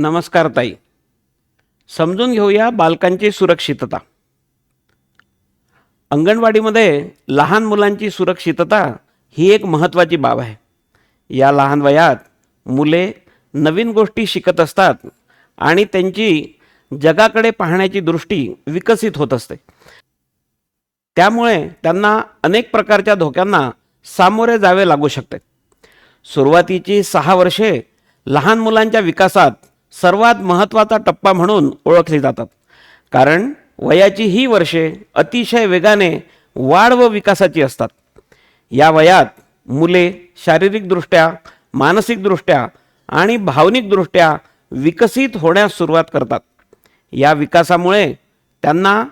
नमस्कार ताई. समजून घेऊया बालकांची सुरक्षितता. अंगणवाडीमध्ये लहान मुलांची सुरक्षितता ही एक महत्त्वाची बाब आहे. या लहान वयात मुले नवीन गोष्टी शिकत असतात आणि त्यांची जगाकडे पाहण्याची दृष्टी विकसित होत असते. त्यामुळे त्यांना अनेक प्रकारच्या धोक्यांना सामोरे जावे लागू शकते. सुरुवातीची सहा वर्षे लहान मुलांच्या विकासात सर्वात महत्त्वाचा टप्पा म्हणून ओळखली जातात. कारण वयाची ही वर्षे अतिशय वेगाने वाढ व विकासाची असतात. या वयात मुले शारीरिकदृष्ट्या मानसिकदृष्ट्या आणि भावनिकदृष्ट्या विकसित होण्यास सुरुवात करतात. या विकासामुळे त्यांना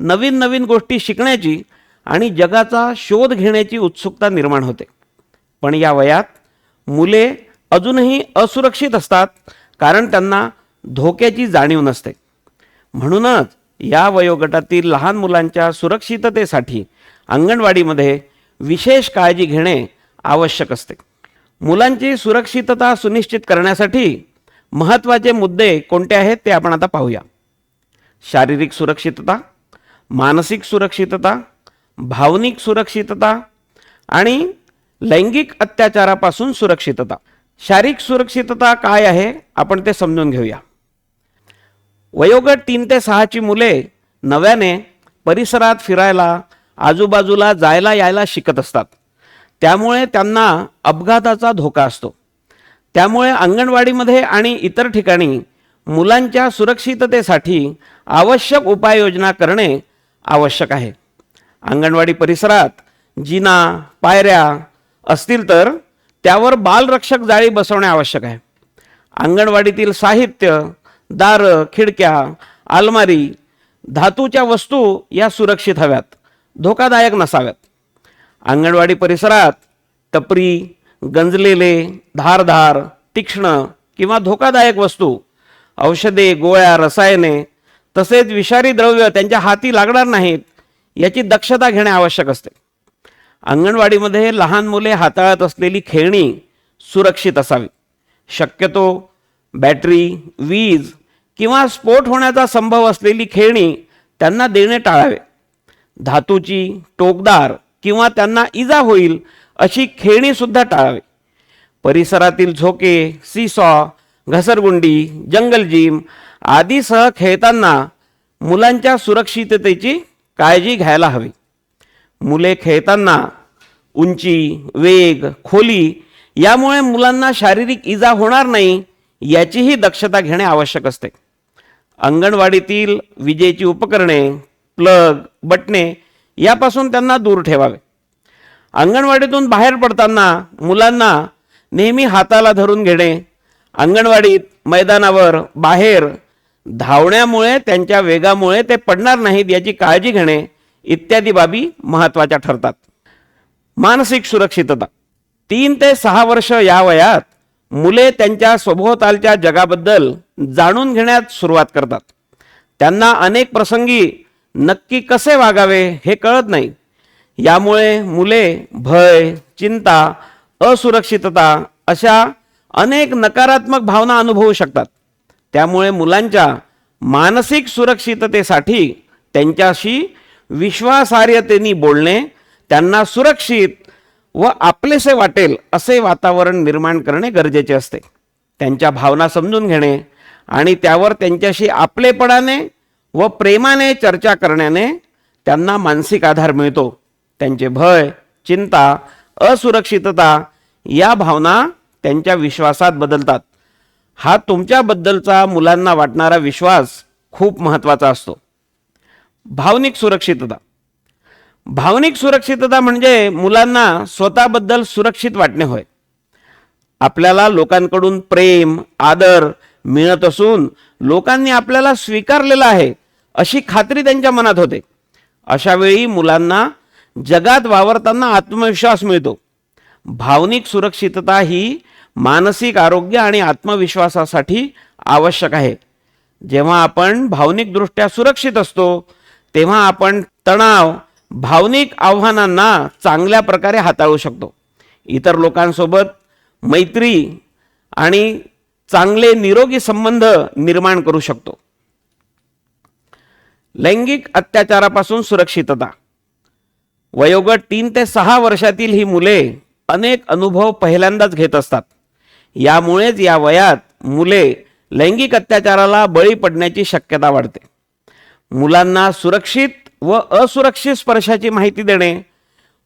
नवीन नवीन गोष्टी शिकण्याची आणि जगाचा शोध घेण्याची उत्सुकता निर्माण होते. पण या वयात मुले अजूनही असुरक्षित असतात कारण त्यांना धोक्याची जाणीव नसते. म्हणूनच या वयोगटातील लहान मुलांच्या सुरक्षिततेसाठी अंगणवाडीमध्ये विशेष काळजी घेणे आवश्यक असते. मुलांची सुरक्षितता सुनिश्चित करण्यासाठी महत्त्वाचे मुद्दे कोणते आहेत ते आपण आता पाहूया. शारीरिक सुरक्षितता मानसिक सुरक्षितता भावनिक सुरक्षितता आणि लैंगिक अत्याचारापासून सुरक्षितता. शारीरिक सुरक्षितता काय आहे? आपण ते समजून घेऊया. वयोगट तीन ते सहाची मुले नव्याने परिसरात फिरायला आजूबाजूला जायला यायला शिकत असतात. त्यामुळे त्यांना अपघाताचा धोका असतो. त्यामुळे अंगणवाडीमध्ये आणि इतर ठिकाणी मुलांच्या सुरक्षिततेसाठी आवश्यक उपाययोजना करणे आवश्यक आहे. अंगणवाडी परिसरात जिना पायऱ्या असतील तर त्यावर बालरक्षक जाळी बसवणे आवश्यक आहे. अंगणवाडीतील साहित्य दारं खिडक्या अलमारी धातूच्या वस्तू या सुरक्षित हव्यात धोकादायक नसाव्यात. अंगणवाडी परिसरात टपरी गंजलेले धारधार तीक्ष्ण किंवा धोकादायक वस्तू औषधे गोळ्या रसायने तसेच विषारी द्रव्य त्यांच्या हाती लागणार नाहीत याची दक्षता घेणे आवश्यक असते. अंगणवाडीमध्ये लहान मुले हाताळत असलेली खेळणी सुरक्षित असावी. शक्यतो बॅटरी वीज किंवा स्फोट होण्याचा संभव असलेली खेळणी त्यांना देणे टाळावे. धातूची टोकदार किंवा त्यांना इजा होईल अशी खेळणीसुद्धा टाळावी. परिसरातील झोके सीसॉ घसरगुंडी जंगल जिम आदीसह खेळताना मुलांच्या सुरक्षिततेची काळजी घ्यायला हवी. मुले खेळताना उंची वेग खोली यामुळे मुलांना शारीरिक इजा होणार नाही याचीही दक्षता घेणे आवश्यक असते. अंगणवाडीतील विजेची उपकरणे प्लग बटणे यापासून त्यांना दूर ठेवावे. अंगणवाडीतून बाहेर पडताना मुलांना नेहमी हाताला धरून घेणे अंगणवाडीत मैदानावर बाहेर धावण्यामुळे त्यांच्या वेगामुळे ते पडणार नाहीत याची काळजी घेणे इत्यादी बाबी महत्त्वाच्या ठरतात. मानसिक सुरक्षितता. तीन ते सहा वर्ष या वयात मुले त्यांच्या सभोवतालच्या जगाबद्दल जाणून घेण्यात सुरुवात करतात. त्यांना अनेक प्रसंगी नक्की कसे वागावे हे कळत नाही. यामुळे मुले भय चिंता असुरक्षितता अशा अनेक नकारात्मक भावना अनुभवू शकतात. त्यामुळे मुलांच्या मानसिक सुरक्षिततेसाठी त्यांच्याशी विश्वासार्हतेने बोलणे त्यांना सुरक्षित व आपलेसे वाटेल असे वातावरण निर्माण करणे गरजेचे असते. त्यांच्या भावना समजून घेणे आणि त्यावर त्यांच्याशी आपलेपणाने व प्रेमाने चर्चा करण्याने त्यांना मानसिक आधार मिळतो. त्यांचे भय चिंता असुरक्षितता या भावना त्यांच्या विश्वासात बदलतात. हा तुमच्याबद्दलचा मुलांना वाटणारा विश्वास खूप महत्त्वाचा असतो. भावनिक सुरक्षितता. भावनिक सुरक्षितता म्हणजे मुलांना स्वतःबद्दल सुरक्षित वाटणे होय. आपल्याला लोकांकडून प्रेम आदर मिळत असून लोकांनी आपल्याला स्वीकारलेलं आहे अशी खात्री त्यांच्या मनात होते. अशावेळी मुलांना जगात वावरताना आत्मविश्वास मिळतो. भावनिक सुरक्षितता ही मानसिक आरोग्य आणि आत्मविश्वासासाठी आवश्यक आहे. जेव्हा आपण भावनिकदृष्ट्या सुरक्षित असतो तेव्हा आपण तणाव भावनिक आव्हानांना चांगल्या प्रकारे हाताळू शकतो. इतर लोकांसोबत मैत्री आणि चांगले निरोगी संबंध निर्माण करू शकतो. लैंगिक अत्याचारापासून सुरक्षितता. वयोगट तीन ते सहा वर्षातील ही मुले अनेक अनुभव पहिल्यांदाच घेत असतात. यामुळेच या वयात मुले लैंगिक अत्याचाराला बळी पडण्याची शक्यता वाढते. मुलांना सुरक्षित व असुरक्षित स्पर्शाची माहिती देणे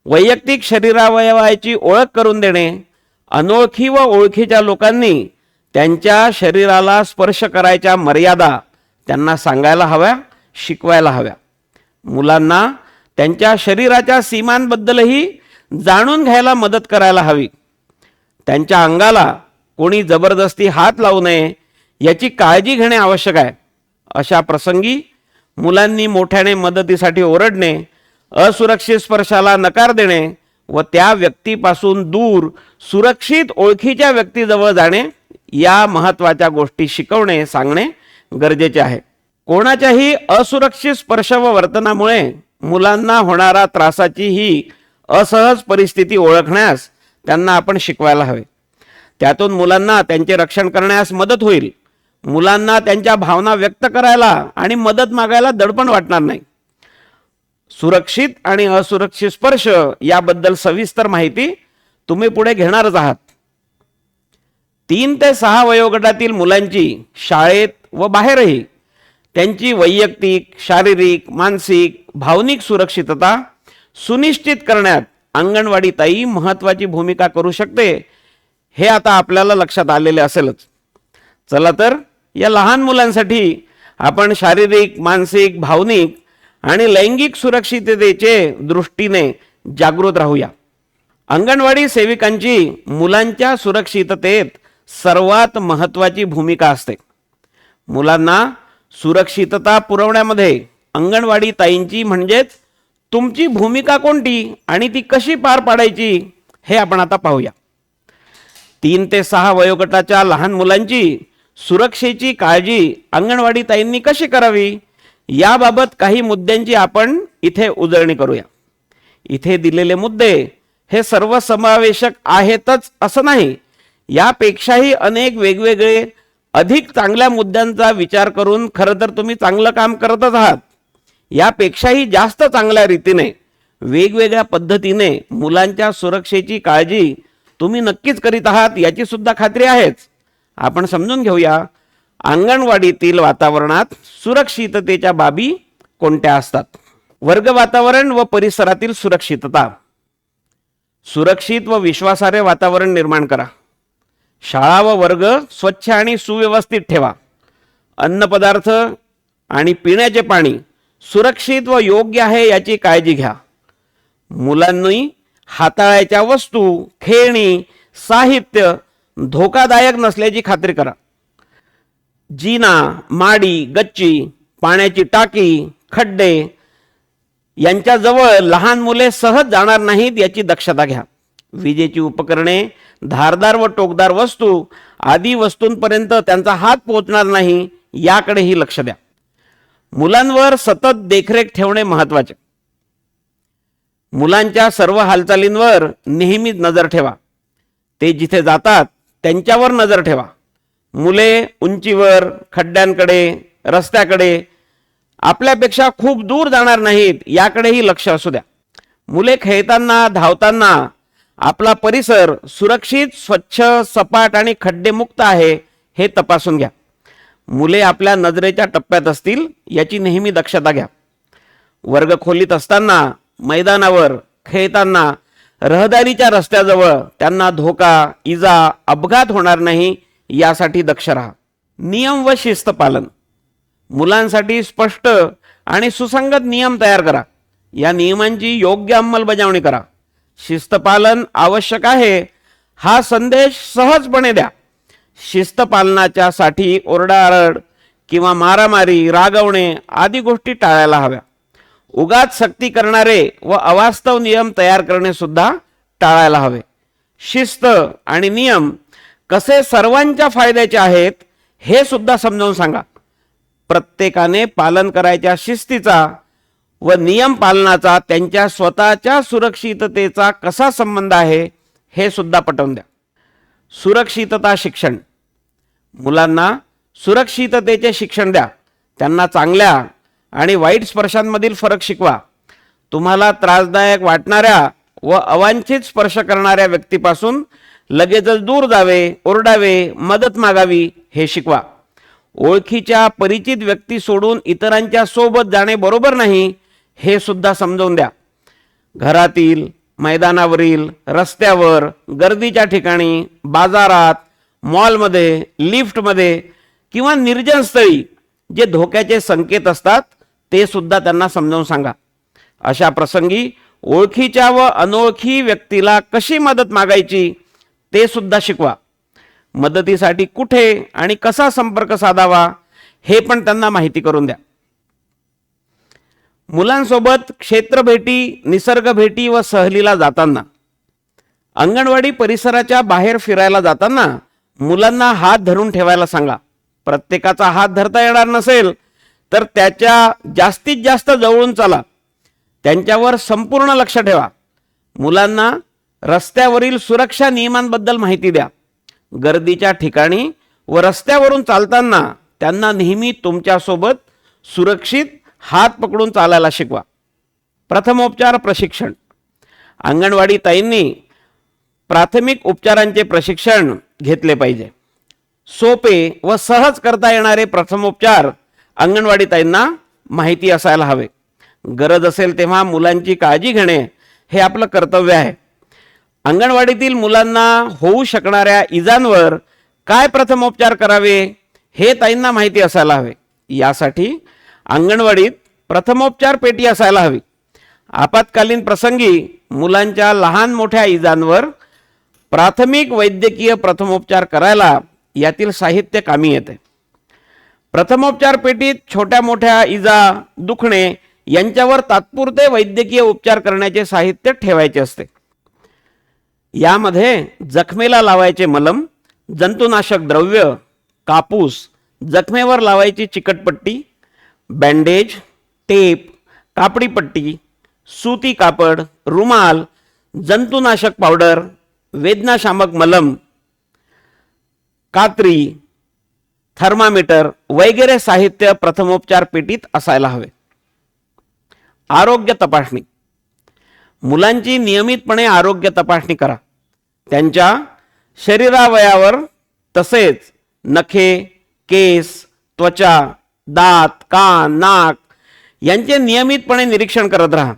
वैयक्तिक शरीरावयवाची ओळख करून देणे अनोळखी व ओळखीच्या लोकांनी त्यांच्या शरीराला स्पर्श करायच्या मर्यादा त्यांना सांगायला हव्या शिकवायला हव्या. मुलांना त्यांच्या शरीराच्या सीमांबद्दलही जाणून घ्यायला मदत करायला हवी. त्यांच्या अंगाला कोणी जबरदस्ती हात लावू नये याची काळजी घेणे आवश्यक आहे. अशा प्रसंगी मुलांनी मोठ्याने मदतीसाठी ओरडणे असुरक्षित स्पर्शाला नकार देणे व त्या व्यक्तीपासून दूर सुरक्षित ओळखीच्या व्यक्तीजवळ जाणे या महत्त्वाच्या गोष्टी शिकवणे सांगणे गरजेचे आहे. कोणाच्याही असुरक्षित स्पर्श व वर्तनामुळे मुलांना होणारा त्रासाची ही असहज परिस्थिती ओळखण्यास त्यांना आपण शिकवायला हवे. त्यातून मुलांना त्यांचे रक्षण करण्यास मदत होईल. मुलांना त्यांच्या भावना व्यक्त करायला आणि मदत मागायला दडपण वाटणार नाही. सुरक्षित आणि असुरक्षित स्पर्श याबद्दल सविस्तर माहिती तुम्ही पुढे घेणारच आहात. तीन ते सहा वयोगटातील मुलांची शाळेत व बाहेरही त्यांची वैयक्तिक शारीरिक मानसिक भावनिक सुरक्षितता सुनिश्चित करण्यात अंगणवाडी ताई महत्वाची भूमिका करू शकते हे आता आपल्याला लक्षात आलेले असेलच. चला तर या लहान मुलांसाठी आपण शारीरिक मानसिक भावनिक आणि लैंगिक सुरक्षिततेचे दृष्टीने जागृत राहूया. अंगणवाडी सेविकांची मुलांच्या सुरक्षिततेत सर्वात महत्त्वाची भूमिका असते. मुलांना सुरक्षितता पुरवण्यामध्ये अंगणवाडी ताईंची म्हणजेच तुमची भूमिका कोणती आणि ती कशी पार पाडायची हे आपण आता पाहूया. तीन ते सहा वयोगटाच्या लहान मुलांची सुरक्षेची काळजी अंगणवाडी ताईंनी कशी करावी? याबाबत काही मुद्द्यांची आपण इथे उजळणी करूया. इथे दिलेले मुद्दे हे सर्व समावेशक आहेतच असं नाही. यापेक्षाही अनेक वेगवेगळे अधिक चांगल्या मुद्द्यांचा विचार करून खरं तर तुम्ही चांगलं काम करतच आहात. यापेक्षाही जास्त चांगल्या रीतीने वेगवेगळ्या पद्धतीने मुलांच्या सुरक्षेची काळजी तुम्ही नक्कीच करीत आहात याची सुद्धा खात्री आहेच. आपण समजून घेऊया अंगणवाडीतील वातावरणात सुरक्षिततेच्या बाबी कोणत्या असतात? वर्ग वातावरण व परिसरातील सुरक्षितता. सुरक्षित व विश्वासार्ह वातावरण निर्माण करा. शाळा व वर्ग स्वच्छ आणि सुव्यवस्थित ठेवा. अन्नपदार्थ आणि पिण्याचे पाणी सुरक्षित व योग्य आहे याची काळजी घ्या. मुलांनी हाताळायच्या वस्तू खेळणी साहित्य धोकादायक नसल्याची खात्री करा. जीना माडी गच्ची पाण्याची टाकी खड्डे यांच्याजवळ लहान मुले सहज जाणार नाहीत याची दक्षता घ्या. विजेची उपकरणे धारदार व टोकदार वस्तू आदी वस्तूंपर्यंत त्यांचा हात पोहोचणार नाही याकडेही लक्ष द्या. मुलांवर सतत देखरेख ठेवणे महत्त्वाचे मुलांच्या सर्व हालचालींवर नेहमीच नजर ठेवा. ते जिथे जातात त्यांच्यावर नजर ठेवा. मुले उंचीवर खड्ड्यांकडे रस्त्याकडे आपल्यापेक्षा खूप दूर जाणार नाहीत याकडेही लक्ष असू द्या. मुले खेळताना धावताना आपला परिसर सुरक्षित स्वच्छ सपाट आणि खड्डेमुक्त आहे हे तपासून घ्या. मुले आपल्या नजरेच्या टप्प्यात असतील याची नेहमी दक्षता घ्या. वर्ग खोलीत असताना मैदानावर खेळताना रहदारीच्या रस्त्याजवळ त्यांना धोका इजा अपघात होणार नाही यासाठी दक्ष राहा. नियम व शिस्त पालन मुलांसाठी स्पष्ट आणि सुसंगत नियम तयार करा. या नियमांची योग्य अंमलबजावणी करा. शिस्तपालन आवश्यक आहे. हा संदेश सहजपणे द्या. शिस्त पालनाच्या साठी ओरडाआरड किंवा मारामारी रागवणे आदी गोष्टी टाळायला हव्या. उगाच सक्ती करणारे व अवास्तव नियम तयार करणे सुद्धा टाळायला हवे. शिस्त आणि नियम कसे सर्वांच्या फायद्याचे आहेत हे सुद्धा समजावून सांगा. प्रत्येकाने पालन करायच्या शिस्तीचा व नियम पालनाचा त्यांच्या स्वतःच्या सुरक्षिततेचा कसा संबंध आहे हे सुद्धा पटवून द्या. सुरक्षितता शिक्षण. मुलांना सुरक्षिततेचे शिक्षण द्या. त्यांना चांगल्या आणि वाईट स्पर्शांमधील फरक शिकवा. तुम्हाला त्रासदायक वाटणाऱ्या व अवांछित स्पर्श करणाऱ्या व्यक्तीपासून लगेचच दूर जावे ओरडावे मदत मागावी हे शिकवा. ओळखीच्या परिचित व्यक्ती सोडून इतरांच्या सोबत जाणे बरोबर नाही हे सुद्धा समजवून द्या. घरातील मैदानावरील रस्त्यावर गर्दीच्या ठिकाणी बाजारात मॉलमध्ये लिफ्टमध्ये किंवा निर्जनस्थळी जे धोक्याचे संकेत असतात ते सुद्धा त्यांना समजावून सांगा. अशा प्रसंगी ओळखीच्या व अनोळखी व्यक्तीला कशी मदत मागायची ते सुद्धा शिकवा. मदतीसाठी कुठे आणि कसा संपर्क साधावा हे पण त्यांना माहिती करून द्या. मुलांसोबत क्षेत्र भेटी निसर्ग भेटी व सहलीला जाताना अंगणवाडी परिसराच्या बाहेर फिरायला जाताना मुलांना हात धरून ठेवायला सांगा. प्रत्येकाचा हात धरता येणार नसेल तर त्याच्या जास्तीत जास्त जवळून चाला. त्यांच्यावर संपूर्ण लक्ष ठेवा. मुलांना रस्त्यावरील सुरक्षा नियमांबद्दल माहिती द्या. गर्दीच्या ठिकाणी व रस्त्यावरून चालताना त्यांना नेहमी तुमच्यासोबत सुरक्षित हात पकडून चालायला शिकवा. प्रथमोपचार प्रशिक्षण. अंगणवाडी ताईंनी प्राथमिक उपचारांचे प्रशिक्षण घेतले पाहिजे. सोपे व सहज करता येणारे प्रथमोपचार अंगणवाडी ताईंना माहिती असायला हवे. गरज असेल तेव्हा मुलांची काळजी घेणे हे आपलं कर्तव्य आहे. अंगणवाडीतील मुलांना होऊ शकणाऱ्या इजांवर काय प्रथमोपचार करावे हे ताईंना माहिती असायला हवे. यासाठी अंगणवाडीत प्रथमोपचार पेटी असायला हवी. आपत्कालीन प्रसंगी मुलांच्या लहान मोठ्या इजांवर प्राथमिक वैद्यकीय प्रथमोपचार करायला यातील साहित्य कामी येते. प्रथमोपचार पेटीत छोट्या मोठ्या इजा दुखणे यांच्यावर तात्पुरते वैद्यकीय उपचार करण्याचे साहित्य ठेवायचे असते. यामध्ये जखमेला लावायचे मलम जंतुनाशक द्रव्य कापूस जखमेवर लावायची चिकटपट्टी बँडेज टेप कापडीपट्टी सुती कापड रुमाल जंतुनाशक पावडर वेदनाशामक मलम कात्री थर्मामीटर वगैरे साहित्य प्रथमोपचार पेटीत असायला हवे. आरोग्य तपासणी. मुलांची नियमितपणे आरोग्य तपासणी करा. त्यांच्या शरीरावयावर तसेच नखे केस त्वचा दात कान नाक यांचे नियमितपणे निरीक्षण करत राहा.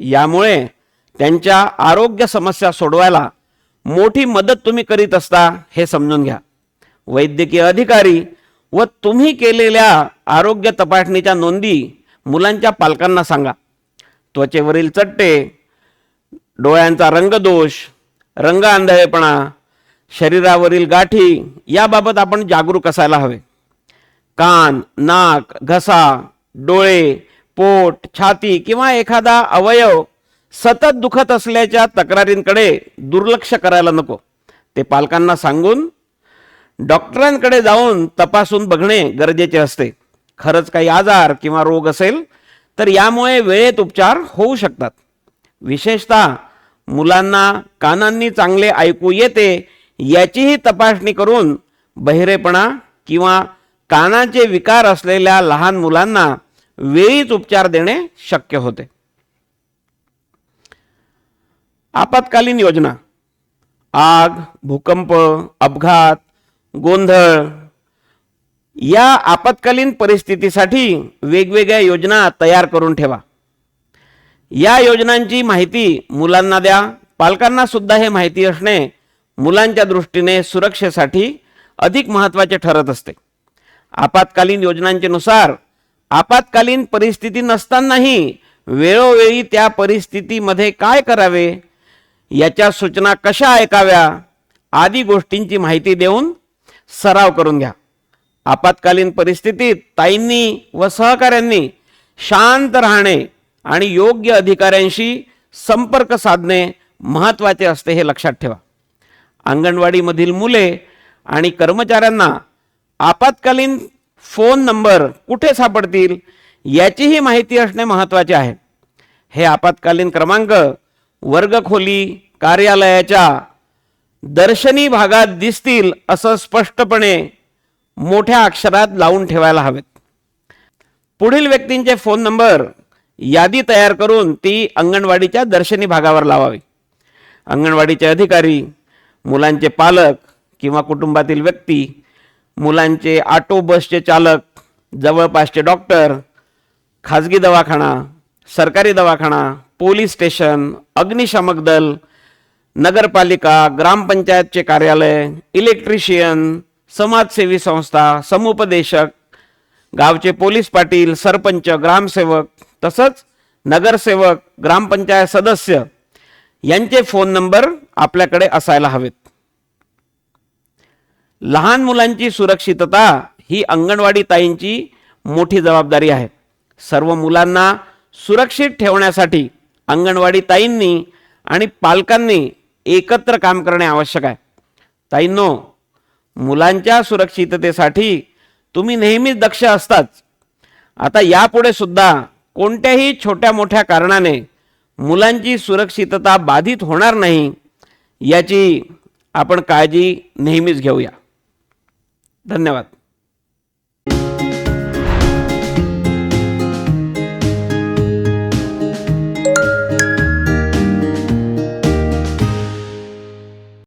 यामुळे त्यांच्या आरोग्य समस्या सोडवायला मोठी मदत तुम्ही करीत असता हे समजून घ्या. वैद्यकीय अधिकारी व तुम्ही केलेल्या आरोग्य तपासणीच्या नोंदी मुलांच्या पालकांना सांगा. त्वचेवरील चट्टे डोळ्यांचा रंगदोष रंग आंधळेपणा शरीरावरील गाठी याबाबत आपण जागरूक असायला हवे. कान नाक घसा डोळे पोट छाती किंवा एखादा अवयव सतत दुखत असल्याच्या तक्रारींकडे दुर्लक्ष करायला नको. ते पालकांना सांगून डॉक्टरांकडे जाऊन तपासून बघणे गरजेचे असते. खरंच काही आजार किंवा रोग असेल तर यामुळे वेळेत उपचार होऊ शकतात. विशेषतः मुलांना कानांनी चांगले ऐकू येते याचीही तपासणी करून बहिरेपणा किंवा कानाचे विकार असलेल्या लहान मुलांना वेळीच उपचार देणे शक्य होते. आपत्कालीन योजना. आग भूकंप अपघात गोंधळ. या आपत्कालीन परिस्थितीसाठी वेगवेगळ्या योजना तयार करून ठेवा. या योजनांची माहिती मुलांना द्या. पालकांना सुद्धा हे माहिती असणे मुलांच्या दृष्टीने सुरक्षेसाठी अधिक महत्त्वाचे ठरत असते. आपत्कालीन योजनांचे नुसार आपत्कालीन परिस्थिती नसतानाही वेळोवेळी त्या परिस्थितीमध्ये काय करावे याच्या सूचना कशा ऐकाव्या आदी गोष्टींची माहिती देऊन सराव करून घ्या. आपत्कालीन परिस्थितीत ताईंनी व सहकाऱ्यांनी शांत राहणे आणि योग्य अधिकाऱ्यांशी संपर्क साधणे महत्त्वाचे असते हे लक्षात ठेवा. अंगणवाडीमधील मुले आणि कर्मचाऱ्यांना आपत्कालीन फोन नंबर कुठे सापडतील याचीही माहिती असणे महत्त्वाचे आहे. हे आपत्कालीन क्रमांक वर्गखोली कार्यालयाच्या दर्शनी भागात दिसतील असं स्पष्टपणे मोठ्या अक्षरात लावून ठेवायला हवेत. पुढील व्यक्तींचे फोन नंबर यादी तयार करून ती अंगणवाडीच्या दर्शनी भागावर लावावी. अंगणवाडीचे अधिकारी मुलांचे पालक किंवा कुटुंबातील व्यक्ती मुलांचे ऑटो बसचे चालक जवळपासचे डॉक्टर खाजगी दवाखाना सरकारी दवाखाना पोलीस स्टेशन अग्निशामक दल नगरपालिका ग्रामपंचायतचे कार्यालय इलेक्ट्रिशियन समाजसेवी संस्था समुपदेशक गावचे पोलीस पाटील सरपंच ग्रामसेवक तसंच नगरसेवक ग्रामपंचायत सदस्य यांचे फोन नंबर आपल्याकडे असायला हवेत. लहान मुलांची सुरक्षितता ही अंगणवाडी ताईंची मोठी जबाबदारी आहे. सर्व मुलांना सुरक्षित ठेवण्यासाठी अंगणवाडी ताईंनी आणि पालकांनी एकत्र काम करणे आवश्यक आहे. ताईंनो मुलांच्या सुरक्षिततेसाठी तुम्ही नेहमीच दक्ष असताच आता यापुढे सुद्धा कोणत्याही छोट्या मोठ्या कारणाने मुलांची सुरक्षितता बाधित होणार नाही याची आपण काळजी नेहमीच घेऊया. धन्यवाद.